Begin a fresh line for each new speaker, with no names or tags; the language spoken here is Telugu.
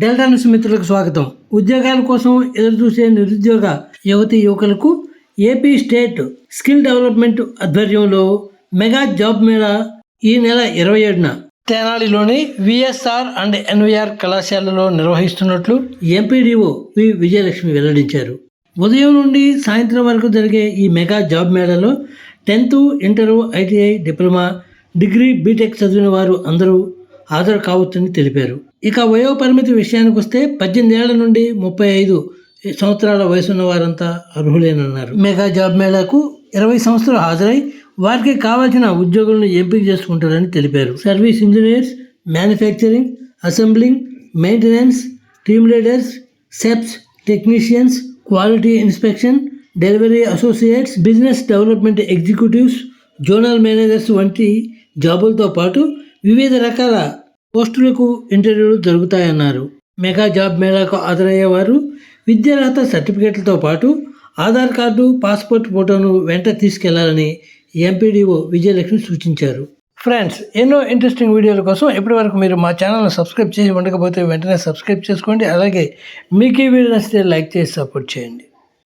డెల్టా న్యూస్ మిత్రులకు స్వాగతం. ఉద్యోగాల కోసం ఎదురుచూసే నిరుద్యోగ యువతి యువకులకు ఏపీ స్టేట్ స్కిల్ డెవలప్మెంట్ ఆధ్వర్యంలో మెగా జాబ్ మేళా ఈ నెల ఇరవై ఏడున. తెనాలిలోని విఎస్ఆర్ అండ్ ఎన్విఆర్ కళాశాలలో నిర్వహిస్తున్నట్లు ఎంపీడీఓ వి. విజయలక్ష్మి వెల్లడించారు. ఉదయం నుండి సాయంత్రం వరకు జరిగే ఈ mega job మేళాలో tenth inter ITI diploma degree B Tech చదివిన వారు అందరూ హాజరు కావచ్చని తెలిపారు. ఇక వయో పరిమితి విషయానికి వస్తే పద్దెనిమిదేళ్ళ నుండి ముప్పై ఐదు సంవత్సరాల వయసున్న వారంతా అర్హులేనన్నారు. మెగా జాబ్ మేళాకు ఇరవై సంవత్సరాలు హాజరై వారికి కావాల్సిన ఉద్యోగులను ఎంపిక చేసుకుంటారని తెలిపారు. Service engineers manufacturing assembling maintenance team leaders సెప్స్ technicians quality inspection delivery associates business development executives zonal managers వంటి జాబులతో పాటు వివిధ రకాల పోస్టులకు ఇంటర్వ్యూలు జరుగుతాయన్నారు. మెగా జాబ్ మేళాకు హాజరయ్యేవారు విద్యార్హత సర్టిఫికేట్లతో పాటు ఆధార్ కార్డు పాస్పోర్ట్ ఫోటోను వెంట తీసుకెళ్ళాలని ఎంపీడీఓ విజయలక్ష్మి సూచించారు. ఫ్రెండ్స్ ఎన్నో ఇంట్రెస్టింగ్ వీడియోల కోసం ఇప్పటి వరకు మీరు మా ఛానల్ని సబ్స్క్రైబ్ చేసి ఉండకపోతే వెంటనే సబ్స్క్రైబ్ చేసుకోండి. అలాగే మీకు ఈ వీడియో నచ్చితే లైక్ చేసి సపోర్ట్ చేయండి.